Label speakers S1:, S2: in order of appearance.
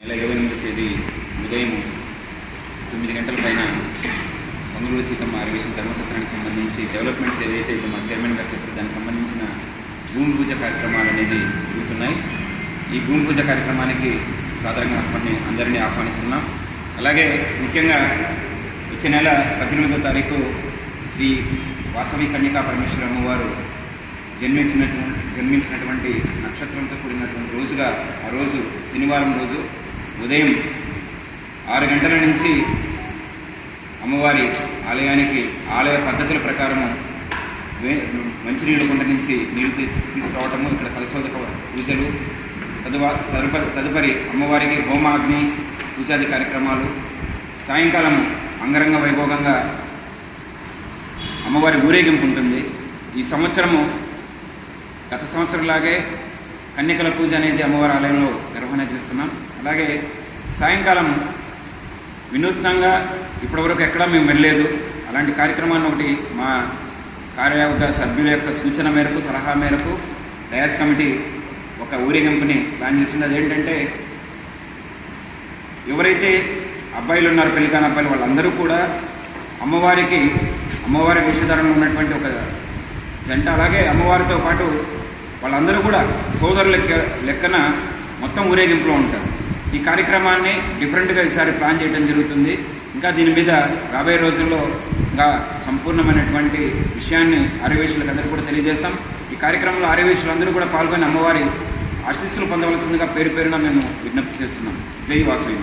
S1: నెల ఇరవై ఎనిమిది తేదీ ఉదయం తొమ్మిది గంటల పైన మంగళూరు సీతమ్మ అరివేషన్ ధర్మసత్రానికి సంబంధించి డెవలప్మెంట్స్ ఏదైతే ఇప్పుడు మా చైర్మన్ గారు చెప్పారు దానికి సంబంధించిన భూమి పూజ కార్యక్రమాలు అనేది జరుగుతున్నాయి. ఈ భూమి పూజ కార్యక్రమానికి సాధారణంగా ఆహ్వాని అందరినీ ఆహ్వానిస్తున్నాం. అలాగే ముఖ్యంగా వచ్చే నెల పద్దెనిమిదో తారీఖు శ్రీ వాసవి కన్యకా పరమేశ్వర అమ్మవారు జన్మించినటువంటి జన్మించినటువంటి నక్షత్రంతో కూడినటువంటి రోజుగా ఆ రోజు శనివారం రోజు ఉదయం ఆరు గంటల నుంచి అమ్మవారి ఆలయానికి ఆలయ పద్ధతుల ప్రకారము మంచినీళ్ళ కుండ నుంచి నీళ్ళు తీసు తీసుకురావటము ఇక్కడ పరిశోధక పూజలు తదువా తదుపరి తదుపరి అమ్మవారికి హోమాగ్ని పూజాది కార్యక్రమాలు సాయంకాలం అంగరంగ వైభోగంగా అమ్మవారి ఊరేగింపు ఉంటుంది. ఈ సంవత్సరము గత సంవత్సరంలాగే కన్యకల పూజ అనేది అమ్మవారి ఆలయంలో నిర్వహణ చేస్తున్నాం. అలాగే సాయంకాలం వినూత్నంగా ఇప్పటివరకు ఎక్కడా మేము వెళ్ళలేదు. అలాంటి కార్యక్రమాన్ని ఒకటి మా కార్యవర్గ సభ్యుల యొక్క సూచన మేరకు సలహా మేరకు డయాస్ కమిటీ ఒక ఊరేగింపుని ప్లాన్ చేసింది. అదేంటంటే ఎవరైతే అబ్బాయిలు ఉన్నారో పెళ్ళికాని అబ్బాయిలు వాళ్ళందరూ కూడా అమ్మవారికి అమ్మవారి వేషధారణలో ఉన్నటువంటి ఒక జంట అలాగే అమ్మవారితో పాటు వాళ్ళందరూ కూడా సోదరుల లెక్క లెక్కన మొత్తం ఊరేగింపులో ఉంటారు. ఈ కార్యక్రమాన్ని డిఫరెంట్గా ఈసారి ప్లాన్ చేయడం జరుగుతుంది. ఇంకా దీని మీద రాబోయే రోజుల్లో ఇంకా సంపూర్ణమైనటువంటి విషయాన్ని ఆర్యవేశులకు అందరూ కూడా తెలియజేస్తాం. ఈ కార్యక్రమంలో ఆర్యవేశులు అందరూ కూడా పాల్గొని అమ్మవారి ఆశీస్సులు పొందవలసిందిగా పేరు పేరున మేము విజ్ఞప్తి చేస్తున్నాం. జై వాసవి